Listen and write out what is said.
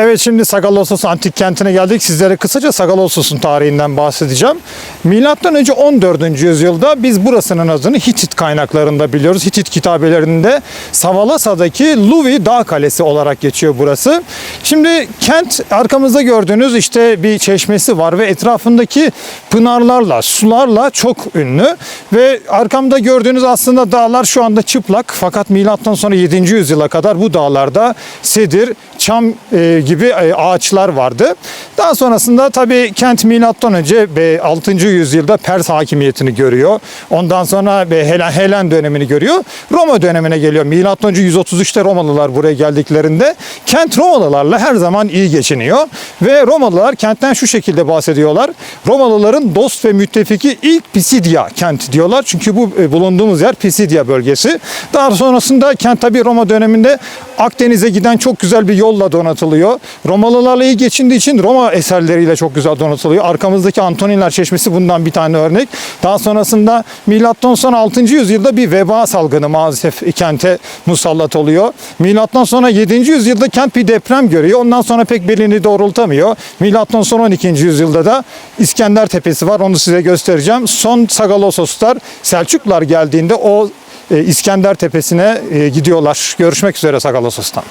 Evet şimdi Sagalassos antik kentine geldik. Sizlere kısaca Sagalassos'un tarihinden bahsedeceğim. Milattan önce 14. yüzyılda biz burasının adını Hitit kaynaklarında biliyoruz. Hitit kitabelerinde Savalasa'daki Luvi Dağ Kalesi olarak geçiyor burası. Şimdi kent arkamızda gördüğünüz işte bir çeşmesi var ve etrafındaki pınarlarla, sularla çok ünlü ve arkamda gördüğünüz aslında dağlar şu anda çıplak fakat milattan sonra 7. yüzyıla kadar bu dağlarda sedir, çam e, gibi e, ağaçlar vardı. Daha sonrasında tabii kent milattan önce be, 6. yüzyılda Pers hakimiyetini görüyor. Ondan sonra Helen, Helen dönemini görüyor. Roma dönemine geliyor. Milattan önce 133'te Romalılar buraya geldiklerinde kent Romalılarla her zaman iyi geçiniyor. Ve Romalılar kentten şu şekilde bahsediyorlar. Romalıların dost ve müttefiki ilk Pisidia kent diyorlar. Çünkü bu e, bulunduğumuz yer Pisidia bölgesi. Daha sonrasında kent tabii Roma döneminde Akdeniz'e giden çok güzel bir yolla donatılıyor. Romalılarla iyi geçindiği için Roma eserleriyle çok güzel donatılıyor. Arkamızdaki Antoninler Çeşmesi bundan bir tane örnek. Daha sonrasında milattan sonra 6. yüzyılda bir veba salgını maalesef kente musallat oluyor. Milattan sonra 7. yüzyılda kent bir deprem görüyor. Ondan sonra pek belini doğrultamıyor. Milattan sonra 12. yüzyılda da İskender Tepesi var. Onu size göstereceğim. Son Sagalossoslar Selçuklular geldiğinde o İskender Tepesi'ne e, gidiyorlar. Görüşmek üzere Sagalossos'tan.